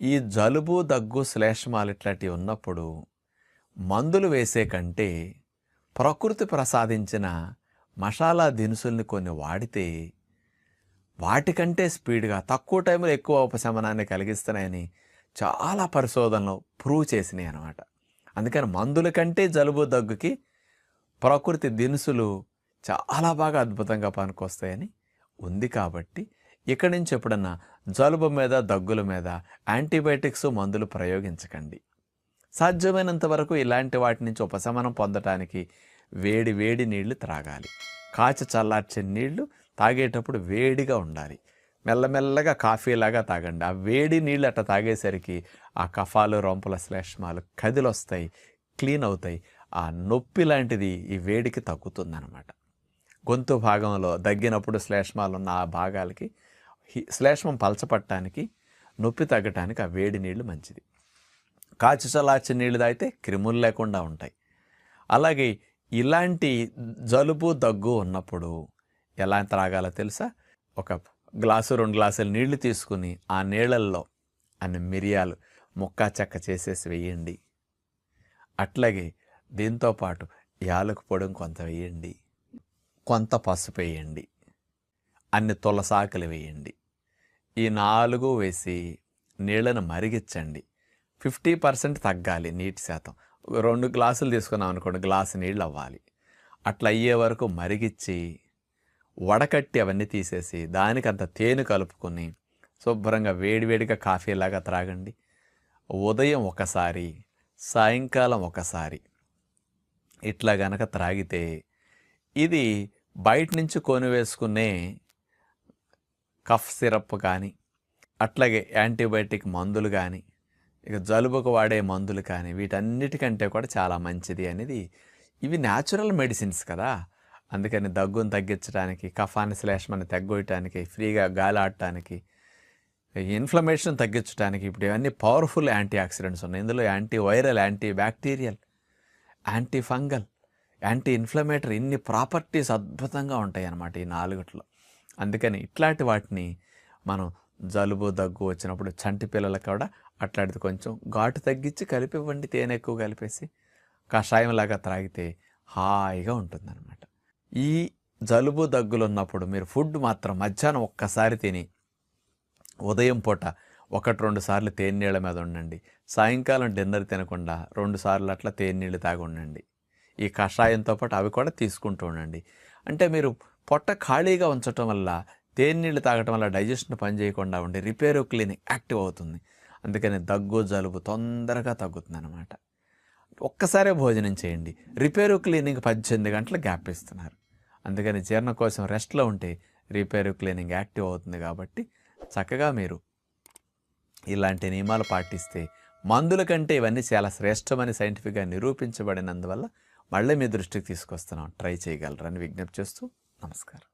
ఈ జలుబు దగ్గు శ్లేష్మాలు ఇట్లాంటివి ఉన్నప్పుడు మందులు వేసే కంటే ప్రకృతి ప్రసాదించిన మసాలా దినుసుల్ని కొన్ని వాడితే వాటికంటే స్పీడ్గా తక్కువ టైంలో ఎక్కువ ఉపశమనాన్ని కలిగిస్తున్నాయని చాలా పరిశోధనలు ప్రూవ్ చేసినాయి అన్నమాట. అందుకని మందుల కంటే జలుబు దగ్గుకి ప్రకృతి దినుసులు చాలా బాగా అద్భుతంగా పనికొస్తాయని ఉంది కాబట్టి ఇక్కడి నుంచి ఎప్పుడన్నా జలుబు మీద దగ్గుల మీద యాంటీబయాటిక్స్ మందులు ప్రయోగించకండి. సాధ్యమైనంత వరకు ఇలాంటి వాటి నుంచి ఉపశమనం పొందటానికి వేడి వేడి నీళ్ళు త్రాగాలి. కాచి చల్లార్చే నీళ్ళు తాగేటప్పుడు వేడిగా ఉండాలి. మెల్లమెల్లగా కాఫీలాగా తాగండి. ఆ వేడి నీళ్ళు అట్ట తాగేసరికి ఆ కఫాలు రొంపల శ్లేష్మాలు కదిలొస్తాయి క్లీన్ అవుతాయి. ఆ నొప్పి లాంటిది ఈ వేడికి తగ్గుతుందన్నమాట. గొంతు భాగంలో దగ్గినప్పుడు శ్లేష్మాలు ఉన్న ఆ భాగాలకి శ్లేష్మం పలచపట్టడానికి నొప్పి తగ్గటానికి ఆ వేడి నీళ్ళు మంచిది. కాచి చలాచి నీళ్ళు తాగితే క్రిములు లేకుండా ఉంటాయి. అలాగే ఇలాంటి జలుబు దగ్గు ఉన్నప్పుడు ఎలా త్రాగాలో తెలుసా? ఒక గ్లాసు రెండు గ్లాసులు నీళ్ళు తీసుకుని ఆ నీళ్ళల్లో అన్ని మిరియాలు ముక్కా చెక్క చేసేసి వేయండి. అట్లాగే దీంతో పాటు యాలకు పొడిని కొంత వేయండి. కొంత పసుపు వేయండి. అన్ని తులసాకులు వేయండి. ఈ నాలుగు వేసి నీళ్ళను మరిగించండి. ఫిఫ్టీ పర్సెంట్ తగ్గాలి నీటి శాతం. రెండు గ్లాసులు తీసుకున్నాం అనుకోండి గ్లాసు నీళ్ళు అవ్వాలి. అట్లా అయ్యే వరకు మరిగిచ్చి వడకట్టి అవన్నీ తీసేసి దానికి అంత తేనె కలుపుకొని శుభ్రంగా వేడివేడిగా కాఫీలాగా త్రాగండి. ఉదయం ఒకసారి సాయంకాలం ఒకసారి ఇట్లా గనక త్రాగితే ఇది బయట నుంచి కొనివేసుకునే కఫ్ సిరప్ కానీ అట్లాగే యాంటీబయాటిక్ మందులు కానీ ఇక జలుబుకు వాడే మందులు కానీ వీటన్నిటికంటే కూడా చాలా మంచిది అనేది ఇవి న్యాచురల్ మెడిసిన్స్ కదా. అందుకని దగ్గును తగ్గించడానికి కఫాన్ని శ్లేష్మాన్ని తగ్గొయటానికి ఫ్రీగా గాలి ఆడటానికి ఇన్ఫ్లమేషన్ తగ్గించడానికి ఇప్పుడు ఇవన్నీ పవర్ఫుల్ యాంటీ ఆక్సిడెంట్స్ ఉన్నాయి. ఇందులో antiviral antibacterial antifungal anti inflammatory ఇన్ని ప్రాపర్టీస్ అద్భుతంగా ఉంటాయి అన్నమాట ఈ నాలుగుట్లో. అందుకని ఇట్లాంటి వాటిని మనం జలుబు దగ్గు వచ్చినప్పుడు చంటి పిల్లలకు కూడా అట్లాంటిది కొంచెం ఘాటు తగ్గించి కలిపివ్వండి తేనె ఎక్కువ కలిపేసి కషాయంలాగా త్రాగితే హాయిగా ఉంటుందన్నమాట. ఈ జలుబు దగ్గులు ఉన్నప్పుడు మీరు ఫుడ్ మాత్రం మధ్యాహ్నం ఒక్కసారి తిని ఉదయం పూట ఒకటి రెండు సార్లు తేనీళ్ళ మీద ఉండండి. సాయంకాలం డిన్నర్ తినకుండా రెండు సార్లు అట్లా తేనీళ్ళు తాగి ఉండండి. ఈ కషాయంతో పాటు అవి కూడా తీసుకుంటూ ఉండండి. అంటే మీరు పొట్ట ఖాళీగా ఉంచటం వల్ల తేనీళ్ళు తాగటం వల్ల డైజెషన్ పని చేయకుండా ఉండి రిపేరు క్లీనింగ్ యాక్టివ్ అవుతుంది. అందుకని దగ్గు జలుబు తొందరగా తగ్గుతుంది అనమాట ఒక్కసారే భోజనం చేయండి. రిపేరు క్లీనింగ్ పద్దెనిమిది గంటలు గ్యాప్ ఇస్తున్నారు. అందుకని జీర్ణకోశం రెస్ట్లో ఉంటే రిపేరు క్లీనింగ్ యాక్టివ్ అవుతుంది కాబట్టి చక్కగా మీరు ఇలాంటి నియమాలు పాటిస్తే మందుల కంటే ఇవన్నీ చాలా శ్రేష్టమని సైంటిఫిక్గా నిరూపించబడినందువల్ల మళ్ళీ మీ దృష్టికి తీసుకొస్తున్నాం. ట్రై చేయగలరని విజ్ఞప్తి చేస్తూ നമസ്കാരം.